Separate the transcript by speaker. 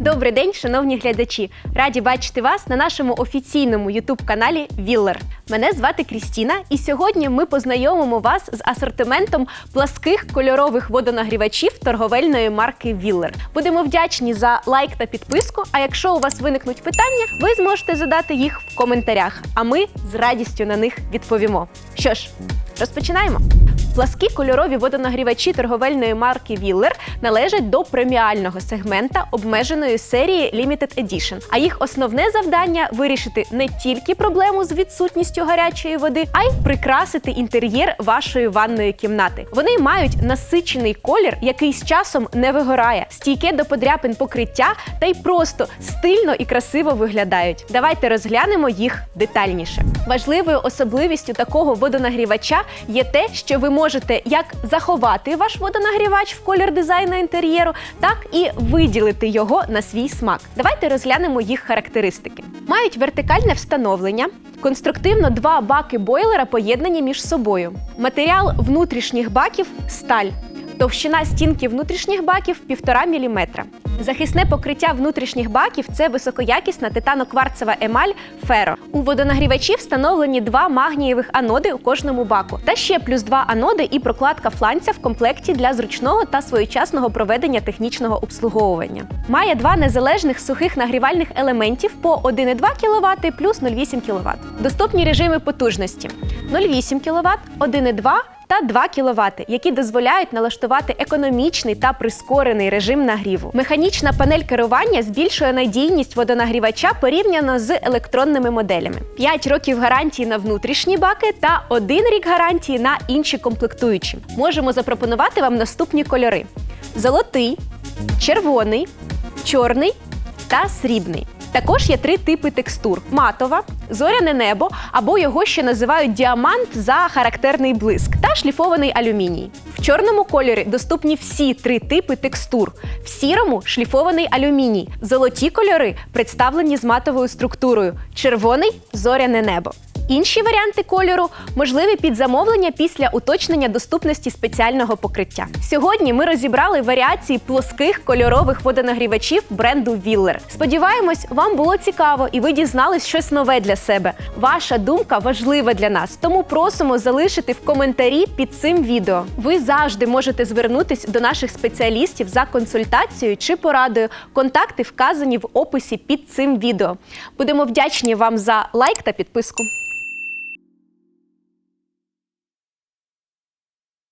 Speaker 1: Добрий день, шановні глядачі! Раді бачити вас на нашому офіційному ютуб-каналі Віллер. Мене звати Крістіна, і сьогодні ми познайомимо вас з асортиментом пласких кольорових водонагрівачів торговельної марки Віллер. Будемо вдячні за лайк та підписку. А якщо у вас виникнуть питання, ви зможете задати їх в коментарях. А ми з радістю на них відповімо. Що ж, розпочинаємо. Пласкі кольорові водонагрівачі торговельної марки Віллер належать до преміального сегмента обмеженої серії Limited Edition. А їх основне завдання вирішити не тільки проблему з відсутністю гарячої води, а й прикрасити інтер'єр вашої ванної кімнати. Вони мають насичений колір, який з часом не вигорає, стійке до подряпин покриття та й просто стильно і красиво виглядають. Давайте розглянемо їх детальніше. Важливою особливістю такого водонагрівача є те, що ви можете як заховати ваш водонагрівач в колір дизайну інтер'єру, так і виділити його на свій смак. Давайте розглянемо їх характеристики. Мають вертикальне встановлення. Конструктивно два баки бойлера поєднані між собою. Матеріал внутрішніх баків сталь. Товщина стінки внутрішніх баків 1,5 мм. Захисне покриття внутрішніх баків це високоякісна титано-кварцева емаль феро. У водонагрівачі встановлені два магнієвих аноди у кожному баку, та ще плюс два аноди і прокладка фланця в комплекті для зручного та своєчасного проведення технічного обслуговування. Має два незалежних сухих нагрівальних елементів по 1,2 кВт плюс 0,8 кВт. Доступні режими потужності 0,8 кВт, 1,2 та 2 кВт, які дозволяють налаштувати економічний та прискорений режим нагріву. Механічна панель керування збільшує надійність водонагрівача порівняно з електронними моделями. 5 років гарантії на внутрішні баки та 1 рік гарантії на інші комплектуючі. Можемо запропонувати вам наступні кольори: золотий, червоний, чорний та срібний. Також є три типи текстур: матова, зоряне небо або його ще називають діамант за характерний блиск та шліфований алюміній. В чорному кольорі доступні всі три типи текстур. В сірому шліфований алюміній. Золоті кольори представлені з матовою структурою: червоний зоряне небо. Інші варіанти кольору можливі під замовлення після уточнення доступності спеціального покриття. Сьогодні ми розібрали варіації плоских кольорових водонагрівачів бренду Віллер. Сподіваємось, вам було цікаво і ви дізнались щось нове для себе. Ваша думка важлива для нас, тому просимо залишити в коментарі під цим відео. Ви завжди можете звернутись до наших спеціалістів за консультацією чи порадою. Контакти вказані в описі під цим відео. Будемо вдячні вам за лайк та підписку.